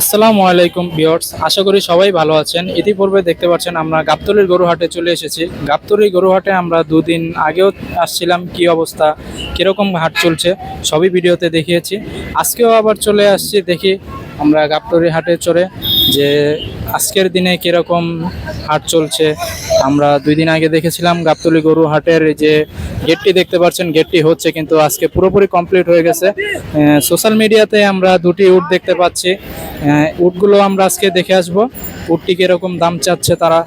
আসসালামু আলাইকুম বিয়র্স আশা করি সবাই ভালো আছেন। ইতিপূর্বে দেখতে পাচ্ছেন আমরা গাবতলির গরুহাটে চলে এসেছি। গাবতলির গরুহাটে আমরা দুদিন আগেও আসছিলাম, কি অবস্থা, কীরকম হাট চলছে, সবই ভিডিওতে দেখিয়েছি। আজকেও আবার চলে আসছি দেখি আমরা গাবতলির হাটে চড়ে যে আজকের দিনে কীরকম হাট চলছে, আমরা দুই দিন আগে দেখেছিলাম গাবতলি গরু হাটের যে গেটটি দেখতে পাচ্ছেন গেটটি হচ্ছে কিন্তু আজকে পুরোপুরি কমপ্লিট হয়ে গেছে। সোশ্যাল মিডিয়াতে আমরা দুটি উট দেখতে পাচ্ছি। উটগুলো আমরা আজকে দেখে আসব, উটটি কীরকম দাম চাচ্ছে তারা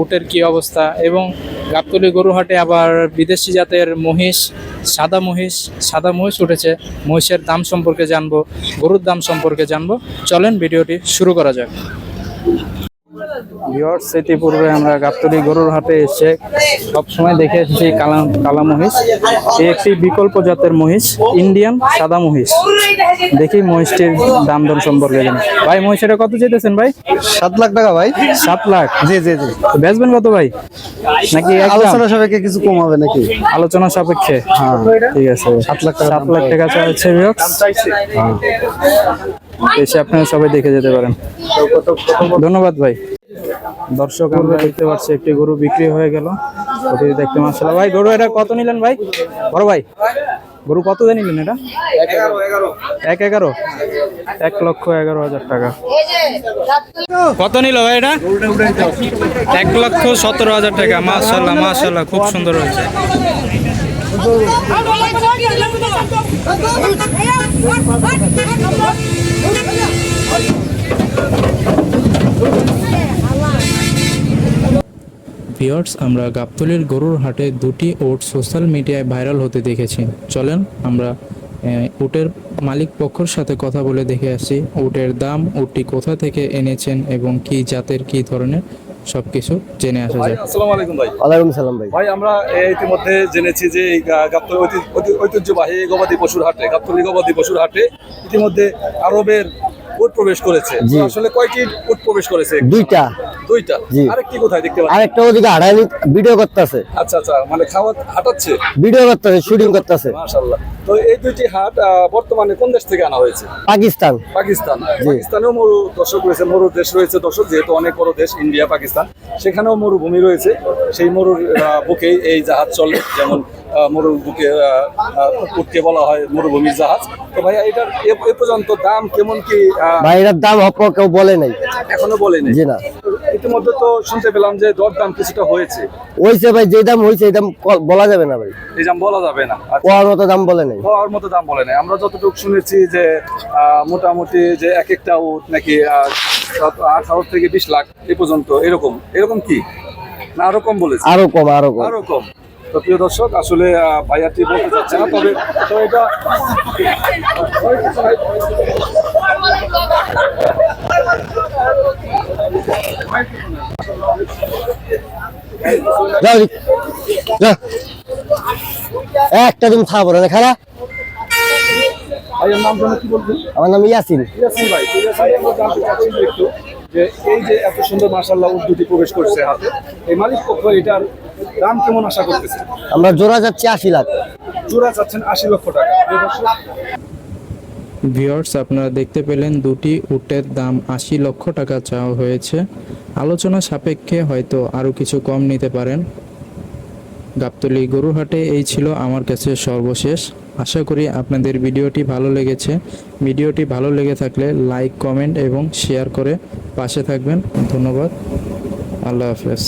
উটের কি অবস্থা এবং গাবতলি গরুহাটে আবার বিদেশি জাতের মহিষ সাদা মহিষ সাদা মহিষ উঠেছে, মহিষের দাম সম্পর্কে জানব, গরুর দাম সম্পর্কে জানব। চলেন ভিডিওটি শুরু করা যাক। ভিওর ইতিপূর্বে আমরা গাবতলি গরুর হাটে এসে সবসময় দেখে এসেছি কালা কালা মহিষ। এই একটি বিকল্প জাতের মহিষ ইন্ডিয়ান সাদা মহিষ। দেখি মহিষটির দাম দর সম্পর্কে জানি। ভাই মহিষের কত চেয়েছেন ভাই? সাত লাখ টাকা ভাই। সাত লাখ? জি জি জি। বেচবেন কত ভাই? নাকি? আলোচনা সাপেক্ষে কিছু কম হবে নাকি? আলোচনা সাপেক্ষে? হ্যাঁ। ঠিক আছে। সাত লাখ টাকা সাত লাখ টাকা চাইছে ভিউয়ার্স এসে আপনারা সবাই দেখে যেতে পারেন। ধন্যবাদ ভাই। দর্শক, আমরা দেখতে পাচ্ছি একটি গরু বিক্রি হয়ে গেল। দেখতে মাসাল্লাহ ভাই, গরু এটা কত নিলেন ভাই? বড় ভাই, গরু কত দিয়ে নিলেন এটা? এক এগারো। এক লক্ষ এগারো হাজার টাকা। কত নিল ভাই এটা? এক লক্ষ সতেরো হাজার টাকা। মাশাল্লাহ মাশাল্লাহ খুব সুন্দর হয়েছে। ভিওর্স আমরা গাবতলির গরুর হাটে দুটি ওট সোশ্যাল মিডিয়ায় ভাইরাল হতে দেখেছি। চলেন আমরা উটের মালিক পক্ষর সাথে কথা বলে দেখে আসি। উটের দাম, উটটি কোথা থেকে এনেছেন এবং কি জাতের, কি ধরনের? সবকিছু জেনে আসা ভাই যায় আসসালামু আলাইকুম ভাই। ওয়ালাইকুম সালাম ভাই। ভাই আমরা এই ইতিমধ্যে জেনেছি যে এই গা- গাবতলী ঐতি- ঐতি- ঐতিহ্যবাহী গবাদি পশুর হাটে গাবতলী গবাদি পশুর হাটে ইতিমধ্যে আরবের উট প্রবেশ করেছে। আসলে কয়টি উট প্রবেশ করেছে? দুইটা। দুইটা। আরেকটি কোথায় দেখতে পাচ্ছি আরেকটা ওদিকে ভিডিও করতেছে। আচ্ছা আচ্ছা মানে খাওয়া হাঁটাচ্ছে? ভিডিও করতেছে শুটিং করতেছে। মাশাআল্লাহ। তো এই দুইটি হাট বর্তমানে কোন দেশ থেকে আনা হয়েছে? পাকিস্তান। পাকিস্তান। পাকিস্তানেও মরু দর্শক রয়েছে মরু দেশ রয়েছে দর্শক যেহেতু অনেক বড় দেশ ইন্ডিয়া পাকিস্তান। সেখানেও মরুভূমি রয়েছে। সেই মরুর বুকেই এই জাহাজ চলে যেমন আহ, উটকে বলা হয় মরুভূমির জাহাজ। তো ভাইয়া এটার এ- পর্যন্ত দাম কেমন কি ভাই এটার দাম হপ কেউ বলে নাই। এখনও বলেনি জি না। ইতিমধ্যে তো শুনতে পেলাম যে দর দাম কিছুটা হয়েছে। হয়েছে ভাই যে দাম হয়েছে এই দাম বলা যাবে না ভাই। এই দাম বলা যাবে না। আচ্ছা। কোয়ার মতো দাম বলে নাই। হওয়ার মতো দাম বলে নাই। আমরা যতটুকু শুনেছি যে মোটামুটি যে এক একটা উট নাকি আঠারো থেকে বিশ লাখ এ পর্যন্ত এরকম। এরকম কি? না আরও কম বলেছে? আরও কম আরও কম। আরও কম। তো প্রিয় দর্শক আসলে ভাইয়াটি বলতে চাচ্ছে না তবে তো এটা। একটা দিন খাব না বলবেন আমার নাম ইয়াসিন। ইয়াসিন ভাই জানতে চাচ্ছি একটু যে এই যে এত সুন্দর মার্শাল্লাহ উট দুটি প্রবেশ করছে হাতে এই মালিক পক্ষ এটার দাম কেমন আশা করতেছে আমরা জোড়া যাচ্ছি আশি লাখ। জোড়া চাচ্ছেন আশি লক্ষ টাকা। ভিউয়ার্স আপনারা দেখতে পেলেন দুটি উটের দাম আশি লক্ষ টাকা চাওয়া হয়েছে। আলোচনা সাপেক্ষে হয়তো আরও কিছু কম নিতে পারেন। গাবতলি গরুহাটে এই ছিল আমার কাছে সর্বশেষ। আশা করি আপনাদের ভিডিওটি ভালো লেগেছে। ভিডিওটি ভালো লেগে থাকলে লাইক কমেন্ট এবং শেয়ার করে পাশে থাকবেন। ধন্যবাদ। আল্লাহ হাফেজ।